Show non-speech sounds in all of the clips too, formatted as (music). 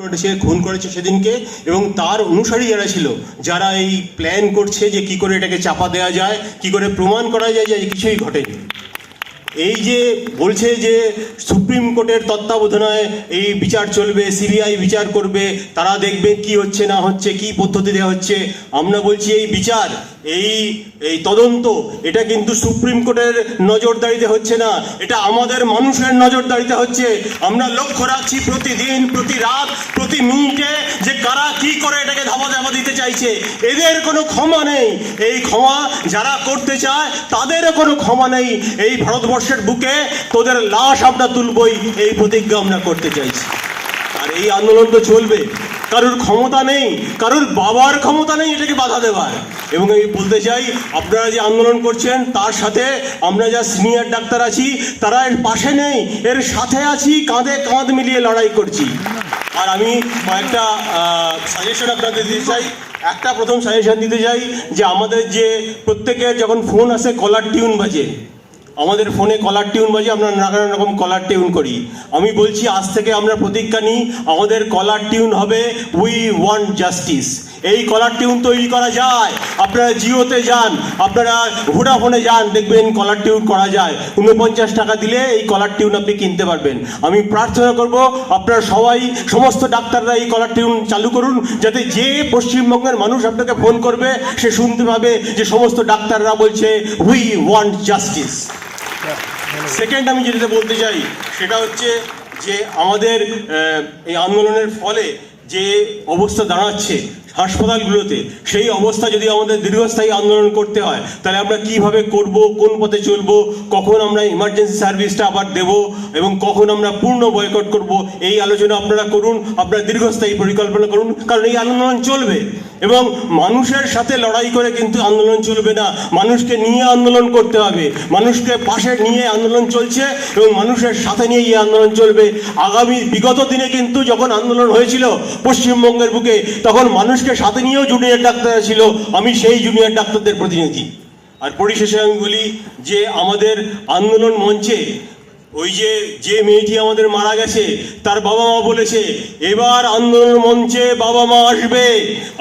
করেছে খুন করেছে সেদিনকে এবং তার অনুসারী যারা ছিল, যারা এই প্ল্যান করছে যে কি করে এটাকে চাপা দেওয়া যায়, কি করে প্রমাণ করা যায় যে কিছুই ঘটেনি। এই যে বলছে যে সুপ্রিম কোর্টের তত্ত্বাবধানায় এই বিচার চলবে, সিবিআই বিচার করবে, তারা দেখবে কি হচ্ছে, না হচ্ছে, কি পদ্ধতিতে হচ্ছে। আমরা বলছি এই বিচার, এই এই তদন্ত, এটা কিন্তু সুপ্রিম কোর্টের নজরদারিতে হচ্ছে না, এটা আমাদের মানুষের নজরদারিতে হচ্ছে। আমরা লক্ষ্য রাখছি প্রতিদিন, প্রতি রাত, প্রতি মিনিটে যে কারা কি করে এটাকে ধাপা ধাপা দিতে চাইছে। এদের কোনো ক্ষমা নেই। এই ক্ষমা যারা করতে চায় তাদেরও কোনো ক্ষমা নেই। এই ভারতবর্ষের বুকে তোদের লাশ আমরা তুলবই, এই প্রতিজ্ঞা আমরা করতে চাইছি। আর এই আন্দোলন তো চলবে। কারোর ক্ষমতা নেই, কারোর বাবার ক্ষমতা নেই এটাকে বাধা দেওয়ার। এবং আমি বলতে চাই, আপনারা যে আন্দোলন করছেন, তার সাথে আমরা যা সিনিয়র ডাক্তার আছি, তারা এর পাশে নেই, এর সাথে আছি, কাঁধে কাঁধ মিলিয়ে লড়াই করছি। আর আমি কয়েকটা সাজেশন আপনাদের দিতে চাই। একটা প্রথম সাজেশন দিতে চাই, যে আমাদের যে প্রত্যেকের যখন ফোন আসে কলার টিউন বাজে আমাদের ফোনে কলার টিউন বাজে আমরা নানা রকম কলার টিউন করি। আমি বলছি, আজ থেকে আমরা প্রতিজ্ঞা নিই, আমাদের কলার টিউন হবে উই ওয়ান্ট জাস্টিস। এই কলার টিউন তৈরি করা যায়। আপনারা জিওতে যান, আপনারা ভোডাফোনে যান, দেখবেন কলার টিউন করা যায়। উনপঞ্চাশ টাকা দিলে এই কলার টিউন আপনি কিনতে পারবেন। আমি প্রার্থনা করব, আপনারা সবাই, সমস্ত ডাক্তাররা এই কলার টিউন চালু করুন, যাতে যে পশ্চিমবঙ্গের মানুষ আপনাকে ফোন করবে, সে শুনতে পাবে যে সমস্ত ডাক্তাররা বলছে, উই ওয়ান্ট জাস্টিস। সেকেন্ড আমি যেটা বলতে চাই, সেটা হচ্ছে যে আমাদের এই আন্দোলনের ফলে যে অবস্থা দাঁড়াচ্ছে হাসপাতালগুলোতে, সেই অবস্থা যদি আমাদের দীর্ঘস্থায়ী আন্দোলন করতে হয়, তাহলে আমরা কীভাবে করব, কোন পথে চলবো, কখন আমরা ইমার্জেন্সি সার্ভিসটা আবার দেব এবং কখন আমরা পূর্ণ বয়কট করব, এই আলোচনা আপনারা করুন, আপনারা দীর্ঘস্থায়ী পরিকল্পনা করুন, কারণ এই আন্দোলন চলবে। এবং মানুষের সাথে লড়াই করে কিন্তু আন্দোলন চলবে না। মানুষকে নিয়ে আন্দোলন করতে হবে। মানুষকে পাশে নিয়ে আন্দোলন চলছে এবং মানুষের সাথে নিয়ে এই আন্দোলন চলবে। আগামী বিগত দিনে কিন্তু যখন আন্দোলন হয়েছিল পশ্চিমবঙ্গের বুকে, তখন মানুষকে সাথে নিয়েও জুনিয়র ডাক্তার ছিল। আমি সেই জুনিয়র ডাক্তারদের প্রতিনিধি। আর পরিশেষে আমি বলি যে আমাদের আন্দোলন মঞ্চে ওই যে যে মেয়েটি আমাদের মারা গেছে, তার বাবা মা বলেছে, এবার আন্দোলন মঞ্চে বাবা মা আসবে।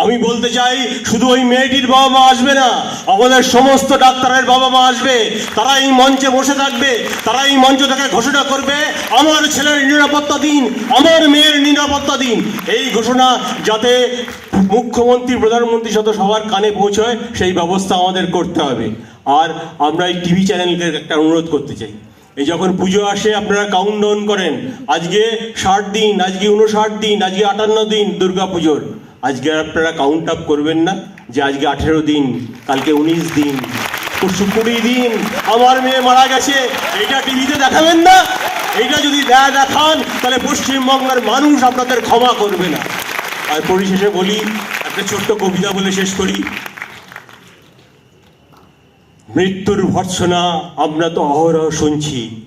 আমি বলতে চাই, শুধু ওই মেয়েটির বাবা মা আসবে না, আমাদের সমস্ত ডাক্তারের বাবা মা আসবে। তারা এই মঞ্চে বসে থাকবে, তারা এই মঞ্চ থেকে ঘোষণা করবে, আমার ছেলের নিরাপত্তা দিন, আমার মেয়ের নিরাপত্তা দিন। এই ঘোষণা যাতে মুখ্যমন্ত্রী, প্রধানমন্ত্রী সাথে সবার কানে পৌঁছয়, সেই ব্যবস্থা আমাদের করতে হবে। আর আমরা এই টিভি চ্যানেলকে একটা অনুরোধ করতে চাই। এই যখন পুজো আসে, আপনারা কাউন্ট ডাউন করেন। আজকে ষাট দিন, আজকে উনষাট দিন, আজকে আটান্ন দিন দুর্গা পুজোর আজকে আপনারা কাউন্ট আপ করবেন না যে আজকে আঠেরো দিন, কালকে উনিশ দিন, পরশু কুড়ি দিন, আমার মেয়ে মারা গেছে। এটা টিভিতে দেখাবেন না। এইটা যদি দেয়া দেখান, তাহলে পশ্চিমবঙ্গের মানুষ আপনাদের ক্ষমা করবে না। আর পরিশেষে বলি, একটা ছোট্ট কবিতা বলে শেষ করি। মৃত্যুর ভর্সনা আমরা তো অহরহ শুনছি।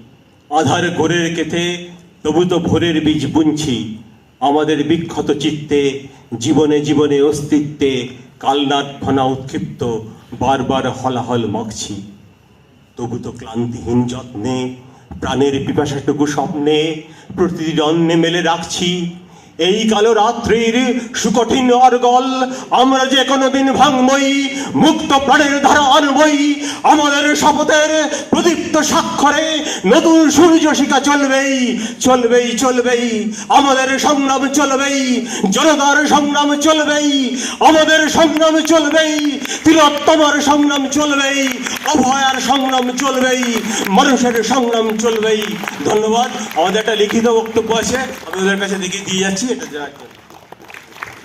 আধার ঘোরের কেথে তবু তো ভোরের বীজ বুনছি। আমাদের বিক্ষত চিত্তে, জীবনে জীবনে অস্তিত্বে কালনাট ফনা উৎক্ষিপ্ত, বারবার হলাহল মাখছি। তবু তো ক্লান্তিহীন যত্নে, প্রাণের পিপাসাটুকু স্বপ্নে, প্রতিদিন অন্নে মেলে রাখছি। এই কালো রাত্রির সুকঠিন অর্গল, আমরা যে কোনোদিন ভাঙবই, মুক্ত প্রাণের ধারা আনবই, আমাদের শপথের প্রদীপ্ত স্বাক্ষরে নতুন সূর্য শিখা চলবেই চলবেই চলবেই, আমাদের সংগ্রাম চলবেই, জনতার সংগ্রাম চলবেই, আমাদের সংগ্রাম চলবেই, তিলোত্তমার সংগ্রাম চলবেই, অভয়ার সংগ্রাম চলবেই, মানুষের সংগ্রাম চলবেই। ধন্যবাদ। আমাদের একটা লিখিত বক্তব্য আছে, আমি ওদের কাছে দেখে দিয়ে যাচ্ছি। (laughs) এটা যা